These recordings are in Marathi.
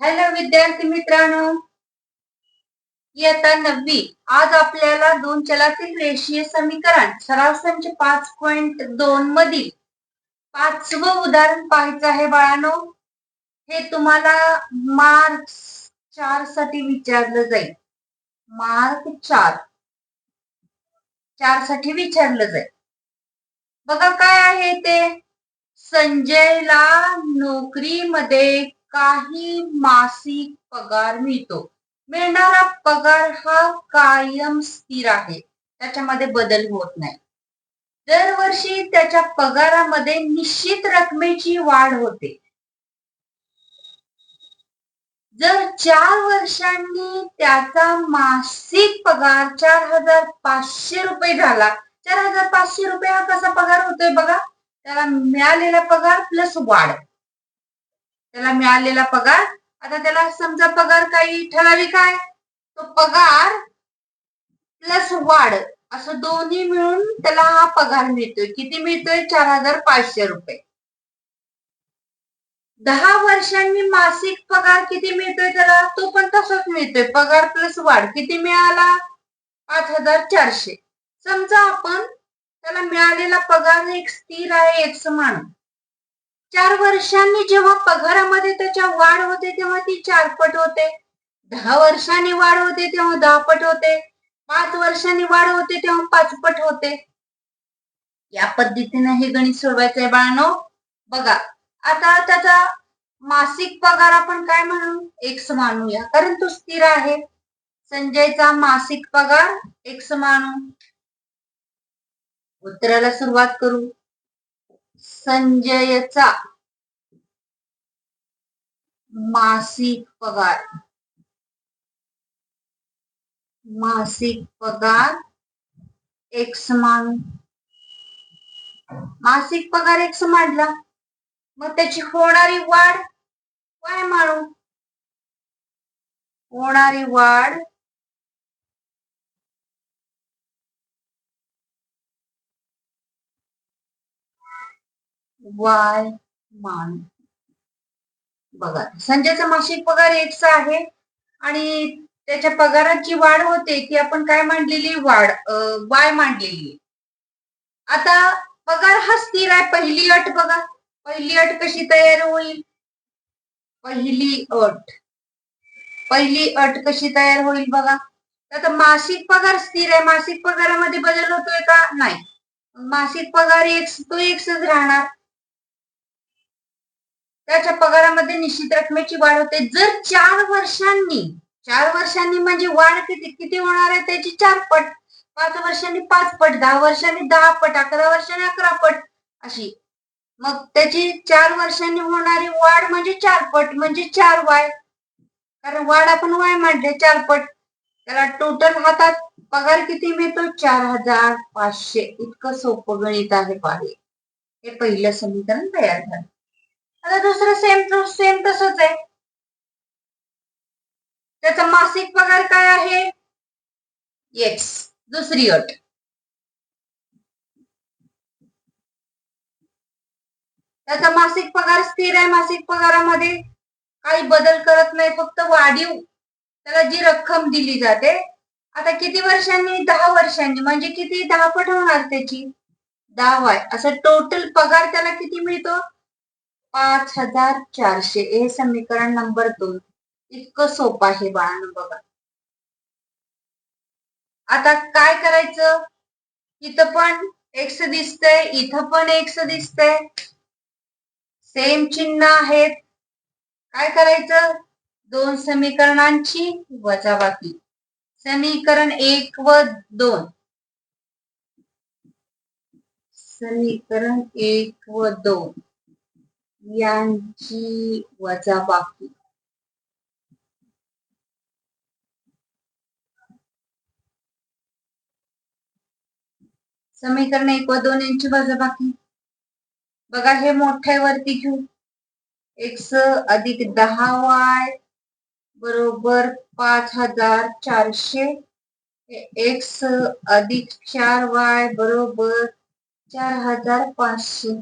हॅलो विद्यार्थी मित्रांनो. इयत्ता नववी. आज आपल्याला दोन चलातील रेषीय समीकरण सराव संच पाच पॉइंट दोन मधील पाचवं उदाहरण पाहायचं आहे बाळानो. हे तुम्हाला मार्क चारसाठी विचारलं जाईल. मार्क चार. चारसाठी विचारलं जाईल. बघा काय आहे ते? संजयला नोकरीमध्ये काही मासिक पगार मिळतो. मिळणारा पगार हा कायम स्थिर आहे. त्याच्यामध्ये बदल होत नाही. दरवर्षी त्याच्या पगारामध्ये निश्चित रकमेची वाढ होते. जर चार वर्षांनी त्याचा मासिक पगार चार हजार पाचशे रुपये झाला चार हजार पाचशे रुपये हा कसा पगार होतोय बघा? त्याला मिळालेला पगार प्लस वाढ. त्याला मिळालेला पगार. आता त्याला समजा पगार काही ठराविक आहे. तो पगार प्लस वाढ असं दोन्ही मिळून त्याला हा पगार मिळतोय. किती मिळतोय? चार हजार पाचशे रुपये. दहा वर्षांनी मासिक पगार किती मिळतोय त्याला? तो पण तसाच मिळतोय. पगार प्लस वाढ किती मिळाला? पाच हजार चारशे. समजा आपण त्याला मिळालेला पगार एक स्थिर आहे एक समान. चार वर्षांनी जेव्हा पगारामध्ये त्याच्या वाढ होते तेव्हा ती चारपट होते. दहा वर्षांनी वाढ होते तेव्हा दहा पट होते. पाच वर्षांनी वाढ होते तेव्हा पाच पट होते. या पद्धतीने हे गणित सोडवायचंय बाळानो. बघा आता त्याचा मासिक पगार आपण काय म्हणू? एक मानूया कारण तो स्थिर आहे. संजयचा मासिक पगार एक मानू उत्तराला सुरुवात करू. संजयचा मासिक पगार. मासिक पगार एक समान. मासिक पगार एक समाडला मग त्याची होणारी वाढ काय मारू. होणारी वाढ वाय मान. बघा संजयचा मासिक पगार एकचा आहे आणि त्याच्या पगाराची वाढ होते की आपण काय मांडलेली? वाढ वाय मांडलेली आता पगार हा स्थिर आहे. पहिली अट बघा. पहिली अट कशी तयार होईल? पहिली अट. पहिली अट कशी तयार होईल बघा. आता मासिक पगार स्थिर आहे. मासिक पगारामध्ये बदल होतोय का? नाही. मासिक पगार एक तो एकच राहणार. त्याच्या पगारामध्ये निश्चित रकमेची वाढ होते. जर चार वर्षांनी चार वर्षांनी म्हणजे वाढ किती किती होणार आहे त्याची चार पट. पाच वर्षांनी पाच पट दहा वर्षांनी दहा पट अकरा वर्षांनी अकरा पट. अशी. मग त्याची चार वर्षांनी होणारी वाढ म्हणजे चार पट म्हणजे चार वाय. कारण वाढ आपण वाय मांडले चार पट. त्याला टोटल हातात पगार किती मिळतो? चार हजार पाचशे. इतकं सोपं गणित आहे पाहिजे हे पहिलं समीकरण तयार झालं. आता दुसरं सेम टू सेम तसंच आहे. त्याचा मासिक पगार काय आहे? एक्स दुसरी अट. त्याचा मासिक पगार स्थिर आहे मासिक पगारामध्ये. काही बदल करत नाही फक्त वाढीव. त्याला जी रक्कम दिली जाते आता किती वर्षांनी? दहा वर्षांनी. म्हणजे किती? दहा पट होणार त्याची. दहा वाय. असं टोटल पगार त्याला किती मिळतो? पाच हजार चारशे. हे समीकरण नंबर दोन. इतकं सोपं आहे बाळानं बघा. आता काय करायचं? इथं पण एक्स दिसतंय इथं पण एक्स दिसतंय. सेम चिन्ह आहेत. काय करायचं? दोन समीकरणांची वजाबाकी. समीकरण एक व दोन. समीकरण एक व दोन. यांची वजाबाकी समीकरण एक व दोन यांची वजाबाकी बघा हे मोठ्यावरती घेऊ. एक्स अधिक दहा वाय बरोबर पाच हजार चारशे. एक्स अधिक चार वाय बरोबर चार हजार पाचशे.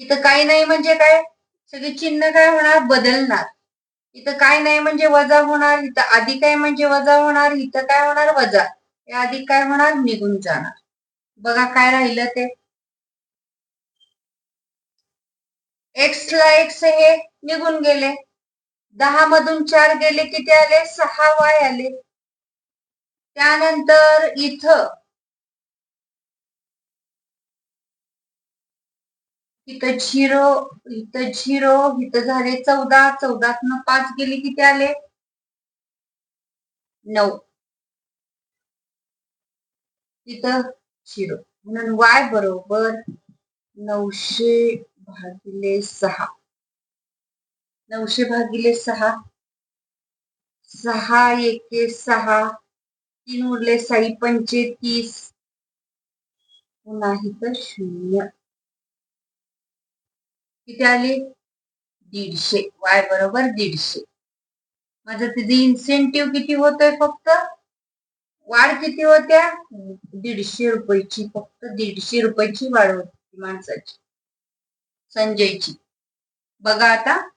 इथं काही नाही म्हणजे काय? सगळे चिन्ह काय होणार? बदलणार. इथं काय नाही म्हणजे वजा होणार इथं आधी काय म्हणजे वजा होणार इथं काय होणार? वजा. या आधी काय होणार? निघून जाणार. बघा काय राहिलं ते. एक्स ला एक्स हे निघून गेले. दहा मधून चार गेले किती आले? सहा वाय आले. त्यानंतर इथं इथं झिरो इथं झिरो इथं झाले चौदा चौदातनं पाच गेले किती आले? नऊ. इथं झिरो. म्हणून वाय बरोबर नऊशे भागिले सहा. नऊशे भागिले सहा. सहा एके सहा. तीन उरले साई पंचे तीस पुन्हा इथं शून्य. किती आली? दीडशे. वाय बरोबर दीडशे. माझं तिथे इन्सेंटिव्ह किती होतोय फक्त? वाढ किती होत्या? दीडशे रुपयाची. फक्त दीडशे रुपयाची वाढ होती माणसाची. संजयची. बघा आता.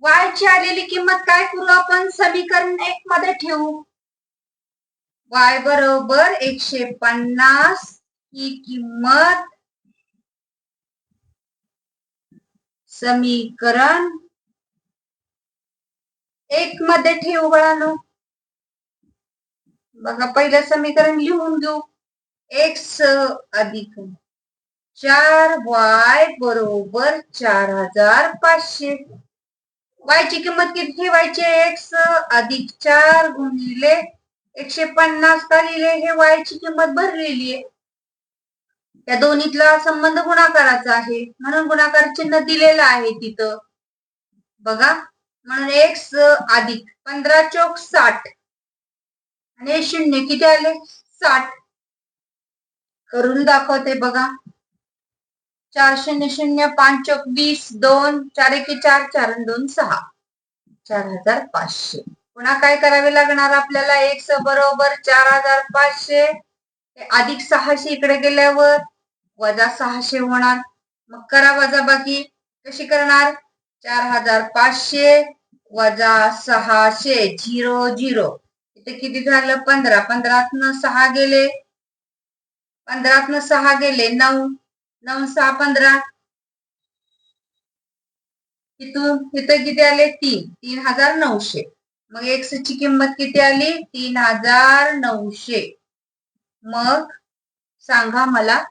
वायची आलेली किंमत काय करू आपण? समीकरण एक मध्ये ठेवू. वाय बरोबर एकशे पन्नास ही किंमत समीकरण एक मध्ये ठेवू बाळानो. बघा पहिलं समीकरण लिहून घेऊ. एक्स अधिक चार वाय बरोबर चार हजार पाचशे. वायची किंमत किती ठेवायची? एक्स अधिक चार गुणिले एकशे पन्नास का लिहिले? हे वायची किंमत भरलेली आहे. त्या दोन्हीतला संबंध गुणाकाराचा आहे. म्हणून गुणाकार चिन्ह दिलेलं आहे तिथं. बघा. म्हणून एक्स अधिक पंधरा चौक साठ. आणि शून्य किती आले? साठ. करून दाखवते बघा. चार शून्य शून्य पाच चौक वीस दोन. चार एक चार चार दोन सहा. चार हजार पाचशे. पुन्हा काय करावे लागणार आपल्याला? एक्स बरोबर चार हजार पाचशे. अधिक सहाशे इकडे गेल्यावर वजा सहाशे होणार. मग करा वजा बाकी कशी करणार? चार हजार पाचशे वजा सहाशे झिरो झिरो. इथे किती झालं? पंधरा. पंधरातनं सहा गेले. पंधरातनं सहा गेले. नऊ. नऊ सहा पंधरा. तिथून तिथं किती आले? तीन. तीन हजार नऊशे. मग एक्स ची किंमत किती आली? तीन हजार नऊशे. मग सांगा मला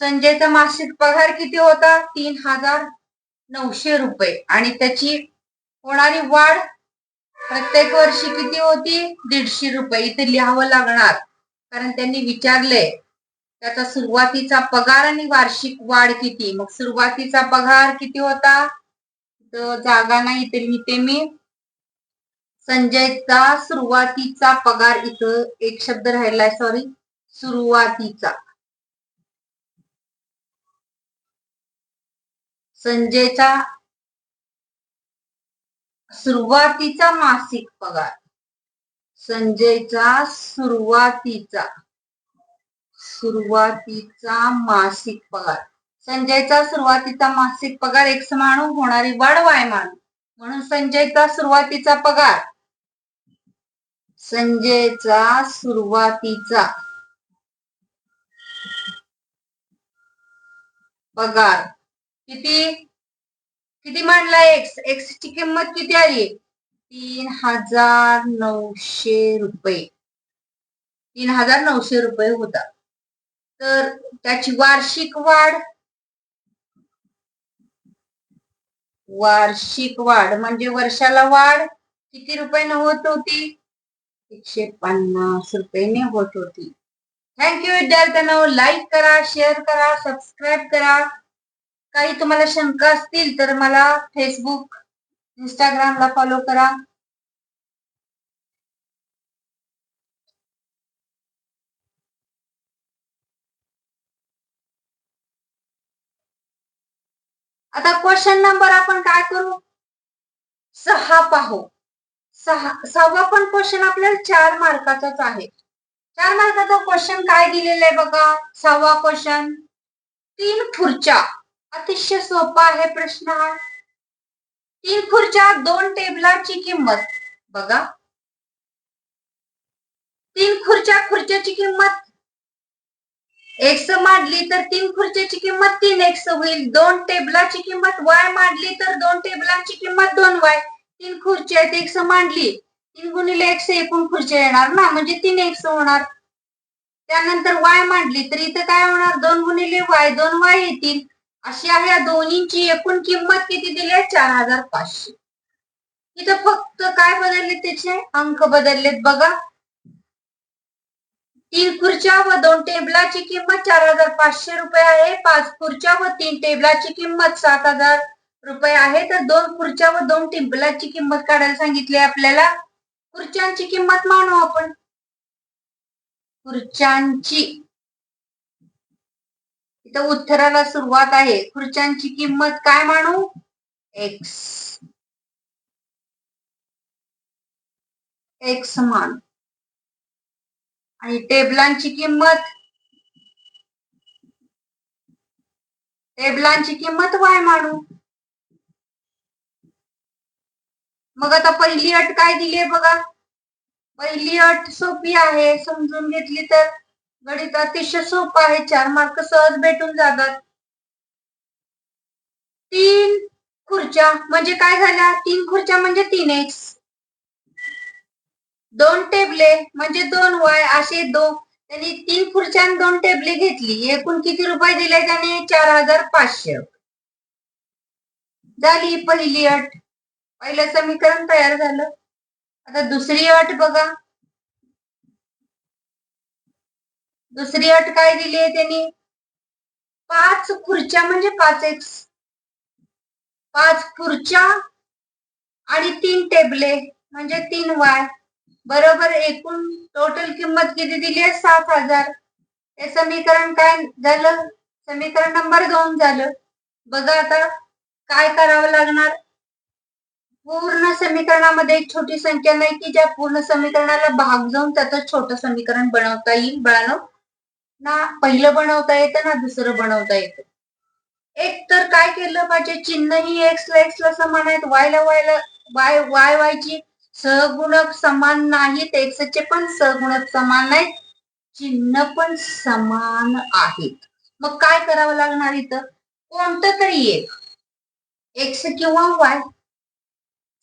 संजयचा मासिक पगार किती होता? तीन हजार नऊशे रुपये. आणि त्याची होणारी वाढ प्रत्येक वर्षी किती होती? दीडशे रुपये. इथे लिहावं लागणार. कारण त्यांनी विचारले त्याचा सुरुवातीचा पगार आणि वार्षिक वाढ किती? मग सुरुवातीचा पगार किती होता? जागा नाही इथे लिहिते मी. संजयचा सुरुवातीचा पगार इथं एक शब्द राहिलाय सॉरी सुरुवातीचा. संजयचा सुरुवातीचा मासिक पगार. संजयचा सुरुवातीचा सुरुवातीचा मासिक पगार. संजयचा सुरुवातीचा मासिक पगार एक समान होणारी वाढ वायमान म्हणून संजयचा सुरुवातीचा पगार. संजयचा सुरुवातीचा पगार. किती? किती मांडला एक्स एक्स ची किंमत किती आली? तीन हजार नऊशे रुपये. तीन हजार नऊशे रुपये होता. तर त्याची वार्षिक वाढ वार्षिक वाढ म्हणजे वर्षाला वाढ किती रुपयाने होत होती? एकशे पन्नास रुपयाने होत होती. थँक्यू विद्यार्थ्यांना. लाईक करा शेअर करा सबस्क्राईब करा. काही तुम्हाला शंका असतील तर मला फेसबुक इंस्टाग्रामला फॉलो करा. आता क्वेश्चन नंबर आपण काय करू? सहा पाहू. सहा सहावा पण क्वेश्चन आपल्याला चार मार्काचाच आहे. चार मार्काचा क्वेश्चन काय दिलेलं आहे बघा? सहावा क्वेश्चन तीन खुर्च्या. अतिशय सोपा आहे प्रश्न हा. तीन खुर्च्या दोन टेबलाची किंमत. बघा. तीन खुर्च्या खुर्च्याची किंमत. एक्स मांडली तर तीन खुर्च्याची किंमत तीन. एक्स होईल दोन टेबलाची किंमत वाय मांडली तर दोन टेबलांची किंमत दोन वाय. तीन खुर्ची आहेत एक्स मांडली. तीन गुणिले एक्स एकूण खुर्च्या येणार ना म्हणजे तीन एक्स होणार. त्यानंतर वाय मांडली तर इथं काय होणार? दोन गुणिले वाय दोन वाय येतील अशी आहे या दोन्हींची एकूण किंमत किती दिली आहे? चार हजार पाचशे. इथं फक्त काय बदलले त्याचे? अंक बदललेत बघा. तीन खुर्च्या व दोन टेबलाची किंमत चार हजार पाचशे रुपये आहे. पाच खुर्च्या व तीन टेबलाची किंमत सात हजार रुपये आहे. तर दोन खुर्च्या व दोन टेबलाची किंमत काढायला सांगितली आपल्याला. खुर्च्यांची किंमत मानू आपण. खुर्च्यांची इथं उत्तराला सुरुवात आहे. खुर्च्यांची किंमत काय मानू? एक्स एक्स मान. आणि टेबलांची किंमत? टेबलांची किंमत वाय मानू. मग आता पहिली अट काय दिली आहे बघा. पहिली अट सोपी आहे समजून घेतली तर. गणित अतिशय सोपं आहे. चार मार्क सहज भेटून जातात. तीन खुर्च्या म्हणजे काय झाल्या? तीन खुर्च्या म्हणजे तीन एक्स दोन टेबले म्हणजे दोन वाय असे दोन त्यांनी तीन खुर्च्या आणि दोन टेबले घेतली. एकूण किती रुपये दिले त्याने? चार हजार पाचशे. झाली पहिली अट. पहिलं समीकरण तयार झालं. आता दुसरी अट बघा. दुसरी अट काय दिली आहे त्यांनी? पाच खुर्च्या म्हणजे पाच एक पाच खुर्च्या आणि तीन टेबले म्हणजे तीन वाय. बरोबर एकूण टोटल किंमत किती दिली आहे? सात हजार. हे समीकरण काय झालं? समीकरण नंबर दोन झालं. बघा आता काय करावं लागणार? पूर्ण समीकरणामध्ये एक छोटी संख्या नाही की ज्या पूर्ण समीकरणाला भाग जाऊन त्याचं छोटं समीकरण बनवता येईल? बाळानो ना पहिलं बनवता येतं ना दुसरं बनवता येतं. एक तर काय केलं पाहिजे? चिन्ह ही एक्स एक्सला एक्स ला समान आहेत. वायला वायला वाय वाय वायची सहगुणक समान नाहीत. एक्सचे पण सहगुणक समान नाहीत. चिन्ह पण समान आहेत. मग काय करावं लागणार इथं? कोणतं तरी एक. एक्स किंवा वाय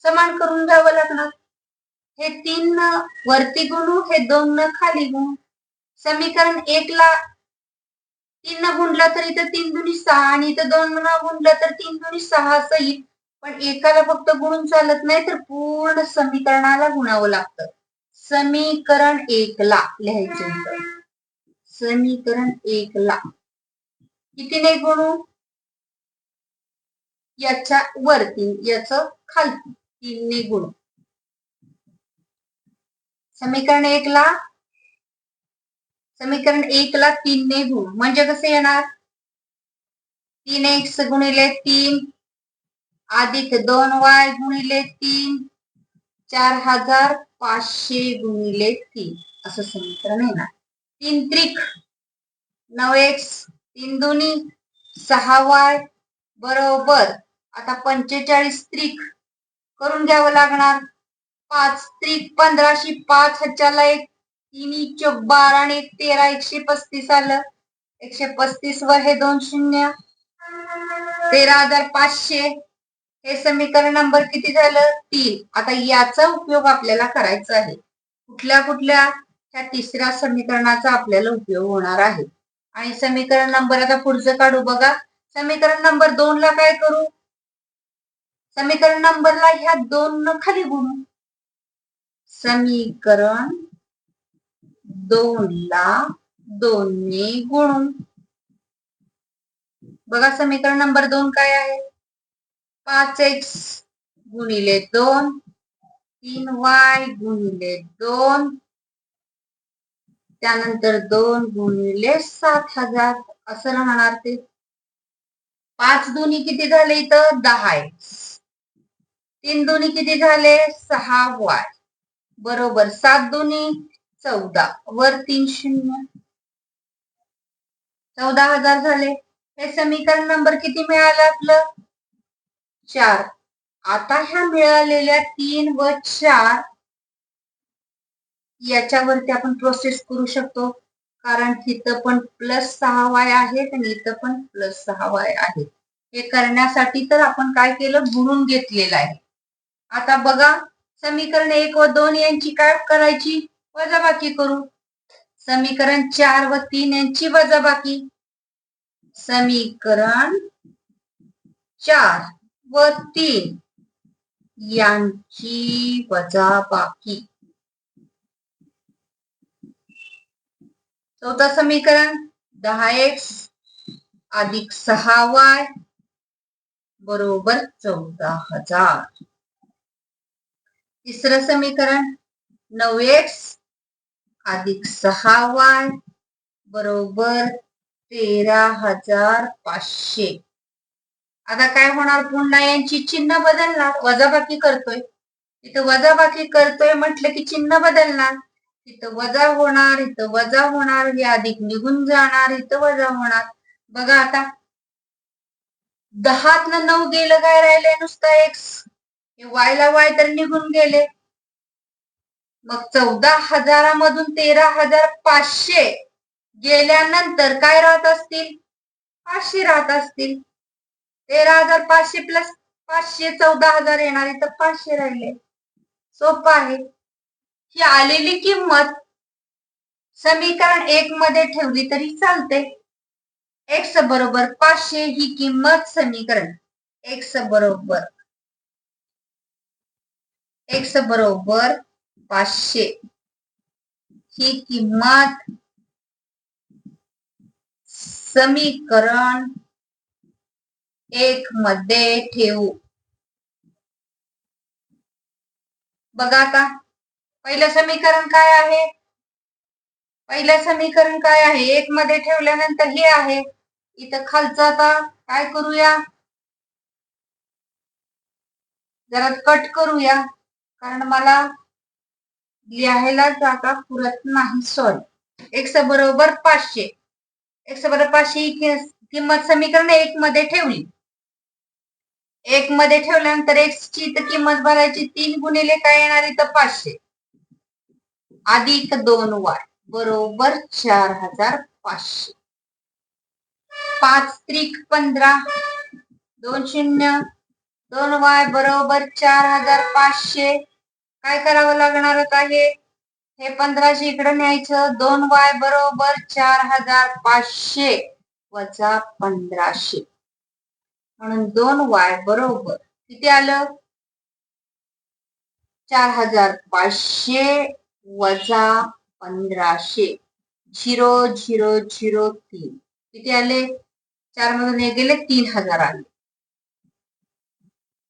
समान करून घ्यावं लागणार. हे तीन वरती गुणू हे दोन न खाली गुणू. समीकरण एक ला तीन न गुणलं तर इथं तीन दुनी सहा आणि इथं दोन न गुणलं तर तीन दुनी सहा असं येईल. पण एकाला फक्त गुणून चालत नाही तर पूर्ण समीकरणाला गुणावं लागतं. समीकरण एक ला लिहायचं समीकरण एक ला. किती नाही गुणू? याच्या वरती याच खालती. तीनने गुण. समीकरण एक ला समीकरण एक ला तीनने गुण म्हणजे कसे येणार? तीन एक्स गुणिले तीन अधिक दोन वाय गुणिले तीन चार हजार पाचशे गुणिले तीन. असं समीकरण येणार. तीन त्रिक नऊ एक्स तीन दोन्ही सहा वाय बरोबर. आता पंचेचाळीस त्रिक करून घ्यावं लागणार. पाच त्रिक पंधराशे पाच हजारला एक तीन चौक बारा आणि एक तेरा एकशे पस्तीस आलं. एकशे पस्तीस वर हे दोन शून्य. तेरा हजार पाचशे. हे समीकरण नंबर किती झालं? तीन. आता याचा उपयोग आपल्याला करायचा आहे. कुठल्या कुठल्या? ह्या तिसऱ्या समीकरणाचा आपल्याला उपयोग होणार आहे. आणि समीकरण नंबर आता पुढचं काढू बघा. समीकरण नंबर दोन ला काय करू? समीकरण नंबरला ह्या दोन न खाली गुणू. समीकरण दोनला दोन्ही दोनने गुणू बघा समीकरण नंबर दोन काय आहे? पाच एक्स गुणिले दोन तीन वाय गुणिले दोन. त्यानंतर दोन गुणिले सात हजार. असं राहणार ते. पाच दोन्ही किती झाले इथं? दहा एक्स तीन दोन्ही किती झाले? सहा वाय बरोबर. सात दोन्ही चौदा. वर तीन शून्य चौदा हजार झाले. हे समीकरण नंबर किती मिळालं आपलं? चार. आता ह्या मिळालेल्या तीन व चार याच्यावरती आपण प्रोसेस करू शकतो. कारण इथं पण प्लस सहा वाय आहेत आणि इथं पण प्लस सहा वाय आहेत. हे करण्यासाठी तर आपण काय केलं? गुणून घेतलेलं आहे. आता बघा समीकरण एक व दोन यांची काय करायची? वजाबाकी करू. समीकरण चार व तीन यांची वजाबाकी. समीकरण चार व तीन यांची वजाबाकी. चौथा समीकरण दहा एक्स अधिक सहा वाय बरोबर चौदा हजार. तिसरं समीकरण नऊ एक्स अधिक सहा वाय बरोबर तेरा हजार पाचशे. आता काय होणार? पुन्हा यांची चिन्ह बदलणार. वजाबाकी करतोय. इथं वजाबाकी करतोय म्हटलं की चिन्ह बदलणार. इथं वजा होणार इथं वजा होणार हे अधिक निघून जाणार इथं वजा होणार. बघा आता. दहातलं नऊ गेलं काय राहिलंय नुसतं एक्स वायला वाय तर निघून गेले. मग चौदा हजारामधून तेरा हजार पाचशे गेल्यानंतर काय राहत असतील? पाचशे राहत असतील. तेरा हजार पाचशे प्लस पाचशे चौदा हजार येणार तर पाचशे राहिले. सोपं आहे. ही आलेली किंमत समीकरण एक मध्ये ठेवली तरी चालते. एक्स बरोबर पाचशे ही किंमत समीकरण. एक्स बरोबर. एक्स बरोबर पाचशे. ही किंमत समीकरण एक मध्ये ठेवू. बघा आता पहिलं समीकरण काय आहे? पहिलं समीकरण काय आहे? एक मध्ये ठेवल्यानंतर हे आहे. इथं खालचं आता काय करूया? जरा कट करूया कारण मला लिहायला जागा पुरत नाही सॉरी एक्स बरोबर पाचशे. एक्स बरोबर पाचशे ही किंमत समीकरण एक मध्ये ठेवली. एक मध्ये ठेवल्यानंतर एक्स ची किंमत भरायची तीन गुणिले काय येणार इथं पाचशे. अधिक दोन वाय बरोबर चार हजार पाचशे. पाच त्रिक पंधरा दोन शून्य दोन वाय बरोबर चार हजार पाचशे. काय करावं लागणार आहे हे? पंधराशे इकडे न्यायचं. दोन वाय बरोबर चार हजार पाचशे वजा पंधराशे. म्हणून दोन वाय बरोबर किती आलं? चार हजार पाचशे वजा पंधराशे. झिरो झिरो झिरो तीन. किती आले? चार मधून एक गेले तीन हजार आले.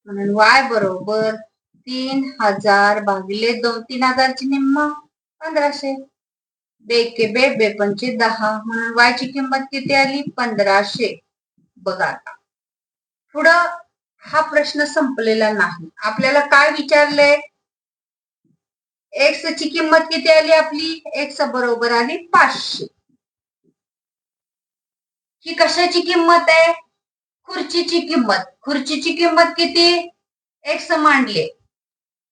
म्हणून वाय बरोबर तीन हजार भागिले दोन तीन हजारची निम्म पंधराशे. बेके बे बेपंचे दहा. म्हणून वायची किंमत किती आली? पंधराशे. बघा आता. पुढं हा प्रश्न संपलेला नाही. आपल्याला काय विचारलंय? एक्स ची किंमत किती आली आपली? एक्स बरोबर आली पाचशे. ही कशाची किंमत आहे? खुर्चीची किंमत. खुर्चीची किंमत किती? एक्स मांडले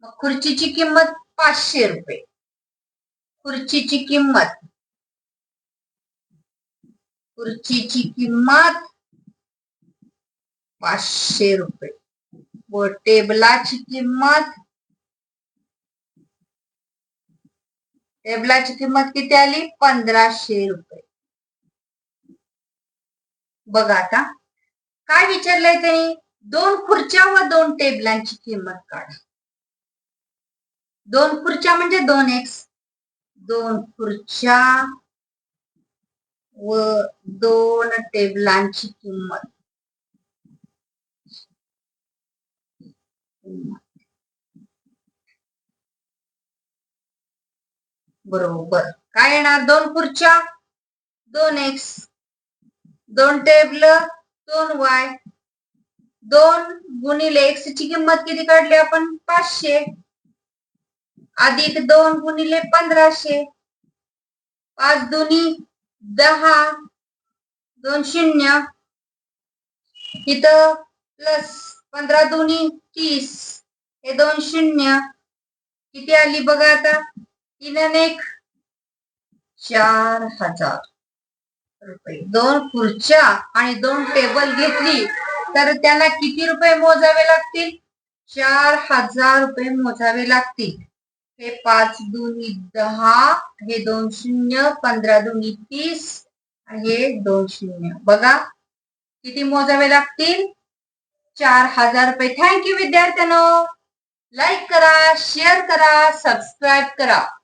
मग खुर्चीची किंमत पाचशे रुपये. खुर्चीची किंमत. खुर्चीची किंमत पाचशे रुपये. व टेबलाची किंमत. टेबलाची किंमत किती आली? पंधराशे रुपये. बघा आता. काय विचारलंय त्यांनी? दोन खुर्च्या व दोन टेबलांची किंमत काढा. दोन खुर्च्या म्हणजे दोन एक्स दोन खुर्च्या व दोन टेबलांची किंमत. बरोबर. काय येणार? दोन खुर्च्या दोन एक्स दोन टेबल दोन वाय दोन गुणिले एक्स ची किंमत किती काढली आपण? पाचशे. अधिक दोन गुणिले पंधराशे. पाच दोन्ही दहा. दोन शून्य. इथं प्लस पंधरा दोन्ही तीस. हे दोन शून्य. किती आली बघा आता? तीन एक. चार हजार रुपये. दोन खुर्च्या आणि दोन टेबल घेतली तर त्यांना किती रुपये मोजावे लागतील? चार हजार रुपये मोजावे लागतील. हे पाच दोन्ही दहा हे दोन शून्य पंधरा दोन्ही तीस हे दोन शून्य. बघा किती मोजावे लागतील? चार हजार रुपये. थँक्यू विद्यार्थ्यांनो. लाईक करा शेअर करा सबस्क्राईब करा.